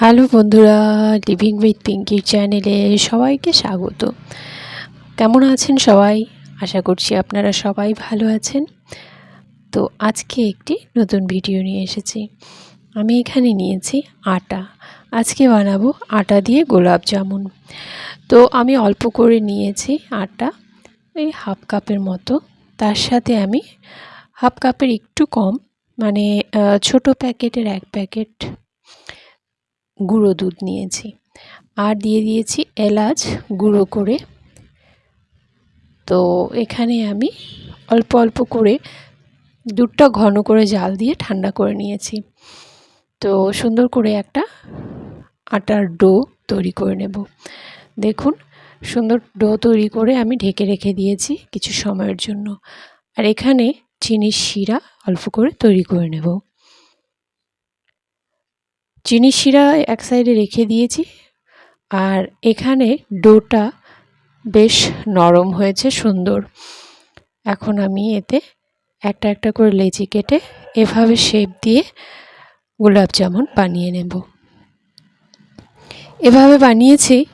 Hello বন্ধুরা living with পিঙ্কির চ্যানেলে সবাইকে স্বাগত। কেমন আছেন সবাই? আশা করছি আপনারা সবাই ভালো আছেন। তো আজকে একটি নতুন ভিডিও নিয়ে এসেছি। আমি এখানে নিয়েছি আটা। আজকে বানাবো আটা দিয়ে গোলাপ জামুন। তো আমি অল্প করে নিয়েছি আটা, এই হাফ কাপের মতো। তার সাথে আমি হাফ কাপের একটু কম মানে ছোট প্যাকেটের এক প্যাকেট গুঁড়ো দুধ নিয়েছি। আর দিয়ে দিয়েছি এলাচ গুঁড়ো করে। তো এখানে আমি অল্প অল্প করে দুধটা ঘন করে জাল দিয়ে ঠান্ডা করে নিয়েছি। তো সুন্দর করে একটা আটার ডো তৈরি করে নেব। দেখুন, সুন্দর ডো তৈরি করে আমি ঢেকে রেখে দিয়েছি কিছু সময়ের জন্য। আর এখানে চিনির শিরা অল্প করে তৈরি করে নেব। চিনি শিরা এক সাইডে রেখে দিয়েছি। আর এখানে ডোটা বেশ নরম হয়েছে, সুন্দর। এখন আমি এতে একটা একটা করে লেচি কেটে এভাবে শেপ দিয়ে গোলাপ জামুন বানিয়ে নেব। এভাবে বানিয়েছি,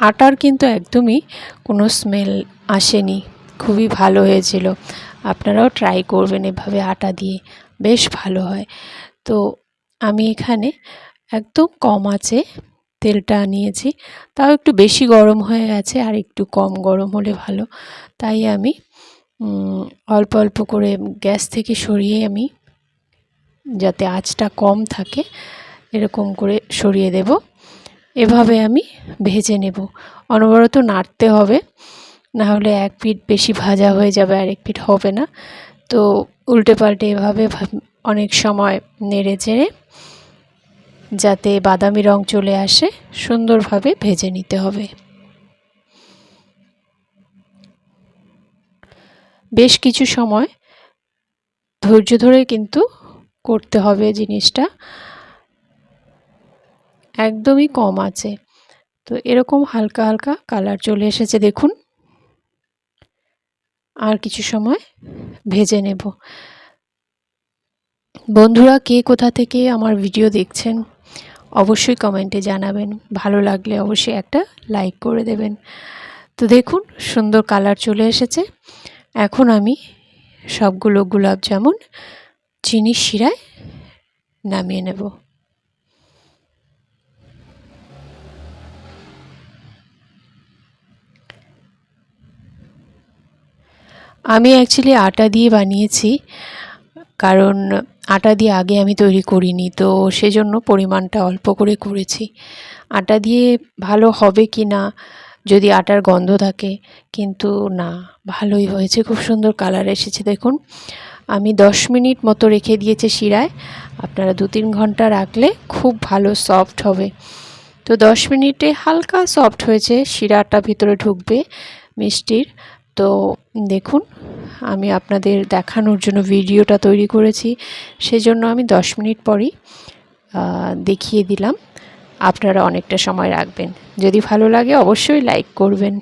আটার কিন্তু একদমই কোনো স্মেল আসেনি। খুবই ভালো হয়েছিল। আপনারাও ট্রাই করবেন এভাবে আটা দিয়ে। বেশ ভালো হয়। তো আমি এখানে একদম কম আছে, তেলটা নিয়েছি। তাও একটু বেশি গরম হয়ে গেছে আর একটু কম গরম হলে ভালো। তাই আমি অল্প অল্প করে গ্যাস থেকে সরিয়ে আমি, যাতে আঁচটা কম থাকে, এরকম করে সরিয়ে দেব। এভাবে আমি ভেজে নেব। অনবরত নাড়তে হবে, না হলে এক পিঠ বেশি ভাজা হয়ে যাবে আর এক পিঠ হবে না। তো উল্টে পাল্টে এভাবে অনেক সময় নেড়ে চেড়ে যাতে বাদামি রং চলে আসে, সুন্দরভাবে ভেজে নিতে হবে। বেশ কিছু সময় ধৈর্য ধরে কিন্তু করতে হবে জিনিসটা। একদমই কম আছে। তো এরকম হালকা হালকা কালার চলে এসেছে, দেখুন। আর কিছু সময় ভেজে নেব। বন্ধুরা, কে কোথা থেকে আমার ভিডিও দেখছেন? অবশ্যই কমেন্টে জানাবেন। ভালো লাগলে অবশ্যই একটা লাইক করে দেবেন। তো দেখুন, সুন্দর কালার চলে এসেছে। এখন আমি সবগুলো গোলাপ জামুন চিনির শিরায় নামিয়ে নেব। আমি অ্যাকচুয়ালি আটা দিয়ে বানিয়েছি, কারণ আটা দিয়ে আগে আমি তৈরি করিনি, তো সেজন্য পরিমাণটা অল্প করে করেছি। আটা দিয়ে ভালো হবে কি না, যদি আটার গন্ধ থাকে, কিন্তু না, ভালোই হয়েছে, খুব সুন্দর কালার এসেছে। দেখুন, আমি দশ মিনিট মতো রেখে দিয়েছি শিরায়, আপনারা দু তিন ঘণ্টা রাখলে খুব ভালো সফট হবে। তো দশ মিনিটে হালকা সফট হয়েছে, শিরাটা ভিতরে ঢুকবে মিষ্টির। তো দেখুন, আমি আপনাদের দেখানোর জন্য ভিডিওটা তৈরি করেছি। সেজন্য আমি দশ মিনিট পরই দেখিয়ে দিলাম। আপনারা অনেকটা সময় রাখবেন। যদি ভালো লাগে অবশ্যই লাইক করবেন।